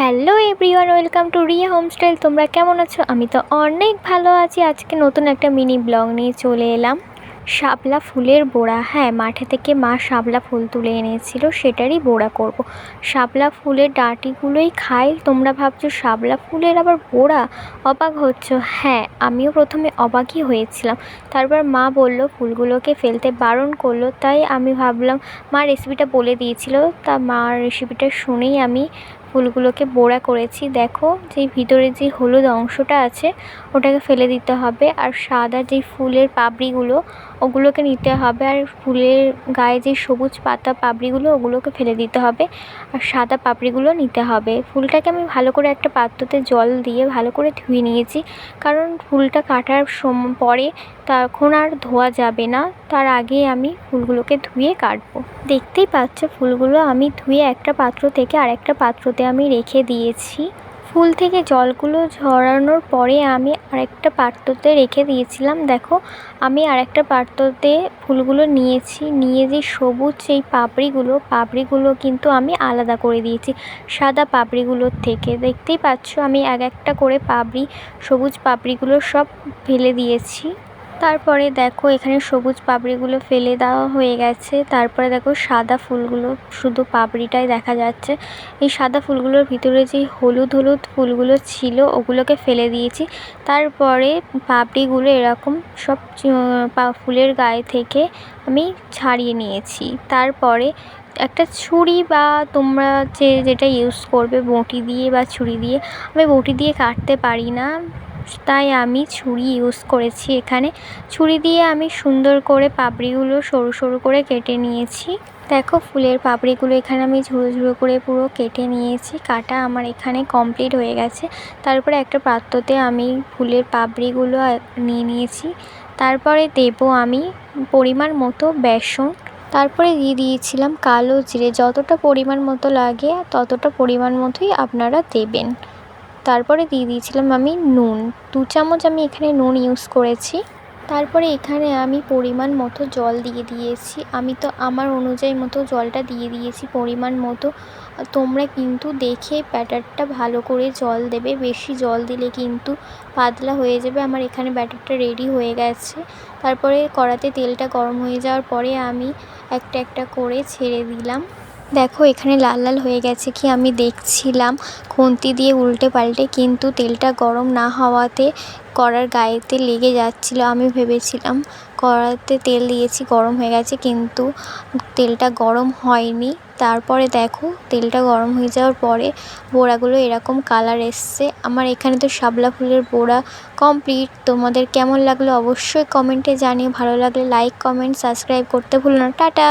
Hello everyone, welcome to Riya homestyle. তোমরা কেমন আছো? আমি তো অনেক ভালো আছি। আজকে নতুন একটা মিনি ব্লগ নিয়ে চলে এলাম। শাপলা ফুলের বোড়া। হ্যাঁ মাঠে থেকে মা শাপলা ফুল তুলে এনেছিল, সেটারই বোড়া করব। শাপলা ফুলের ডাঁটিগুলোই খাই। তোমরা ভাবছ, শাপলা ফুলের আবার বোড়া? অবাক হচ্ছ? হ্যাঁ আমিও প্রথমে অবাকই হয়েছিলাম। তারপর মা বলল, ফুলগুলোকে ফেলতে বারণ করল। তাই আমি ভাবলাম, মা রেসিপিটা বলে দিয়েছিল। তা মার রেসিপিটা শুনেই আমি ফুলগুলোকে বোড়া করেছি। দেখো যে ভিতরে যে হলুদ অংশটা আছে, ওটাকে ফেলে দিতে হবে। আর সাদা যেই ফুলের পাপড়িগুলো ওগুলোকে নিতে হবে। আর ফুলের গায়ে যে সবুজ পাতা পাপড়িগুলো ওগুলোকে ফেলে দিতে হবে। আর সাদা পাপড়িগুলো নিতে হবে। ফুলটাকে আমি ভালো করে একটা পাত্রতে জল দিয়ে ভালো করে ধুয়ে নিয়েছি। কারণ ফুলটা কাটার সম, পরে তখন আর ধোয়া যাবে না। তার আগে আমি ফুলগুলোকে ধুয়ে কাটবো। দেখতেই পাচ্ছ, ফুলগুলো আমি ধুয়ে একটা পাত্র থেকে আরেকটা পাত্রতে আমি রেখে দিয়েছি। ফুল থেকে জলগুলো ঝরানোর পরে আমি আরেকটা পাত্রতে রেখে দিয়েছিলাম। দেখো, আমি আরেকটা পাত্রতে ফুলগুলো নিয়েছি। নিয়ে যে সবুজ সেই পাপড়িগুলো পাপড়িগুলো কিন্তু আমি আলাদা করে দিয়েছি সাদা পাপড়িগুলোর থেকে। দেখতেই পাচ্ছ, আমি এক একটা করে পাপড়ি, সবুজ পাপড়িগুলো সব ফেলে দিয়েছি। তারপরে দেখো এখানে সবুজ পাপড়িগুলো ফেলে দেওয়া হয়ে গেছে। তারপরে দেখো সাদা ফুলগুলো, শুধু পাপড়িটাই দেখা যাচ্ছে। এই সাদা ফুলগুলোর ভিতরে যেই হলুদ হলুদ ফুলগুলো ছিল, ওগুলোকে ফেলে দিয়েছি। তারপরে পাপড়িগুলো এরকম সব ফুলের গায়ে থেকে আমি ছাড়িয়ে নিয়েছি। তারপরে একটা ছুরি বা তোমরা যে, যেটা ইউজ করবে বঁটি দিয়ে বা ছুরি দিয়ে, আমি বঁটি দিয়ে কাটতে পারি না। তাই আমি ছুরি ইউজ করেছি এখানে। ছুরি দিয়ে আমি সুন্দর করে পাপড়িগুলো সরু সরু করে কেটে নিয়েছি। দেখো ফুলের পাপড়িগুলো এখানে আমি ঝুড়ো ঝুড়ো করে পুরো কেটে নিয়েছি। কাটা আমার এখানে কমপ্লিট হয়ে গেছে। তারপরে একটা পাত্রতে আমি ফুলের পাপড়িগুলো নিয়ে নিয়েছি। তারপরে দেবো আমি পরিমাণ মতো বেসন। তারপরে দিয়ে দিয়েছিলাম কালো জিরে। যতটা পরিমাণ মতো লাগে ততটা পরিমাণ মতোই আপনারা দেবেন। তারপরে দিয়ে দিয়েছিলাম আমি নুন। দু চামচ আমি এখানে নুন ইউজ করেছি। তারপরে এখানে আমি পরিমাণ মতো জল দিয়ে দিয়েছি। আমি তো আমার অনুযায়ী মতো জলটা দিয়ে দিয়েছি পরিমাণ মতো। তোমরা কিন্তু দেখে ব্যাটারটা ভালো করে জল দেবে। বেশি জল দিলে কিন্তু পাতলা হয়ে যাবে। আমার এখানে ব্যাটারটা রেডি হয়ে গেছে। তারপরে কড়াতে তেলটা গরম হয়ে যাওয়ার পরে আমি একটা একটা করে ছেড়ে দিলাম। দেখো, এখানে লাল লাল হয়ে গেছে কি, আমি দেখছিলাম। খুন্তি দিয়ে উল্টে পাল্টে কিন্তু তেলটা গরম না হওয়াতে কড়ার গায়েতে লেগে যাচ্ছিল। আমি ভেবেছিলাম কড়াতে তেল দিয়েছি, গরম হয়ে গেছে, কিন্তু তেলটা গরম হয়নি। তারপরে দেখো, তেলটা গরম হয়ে যাওয়ার পরে বোড়াগুলো এরকম কালার এসছে। আমার এখানে তো শাপলা ফুলের বোড়া কমপ্লিট। তোমাদের কেমন লাগল অবশ্যই কমেন্টে জানিয়ে ভালো লাগলে লাইক, কমেন্ট, সাবস্ক্রাইব করতে ভুলো না। টাটা!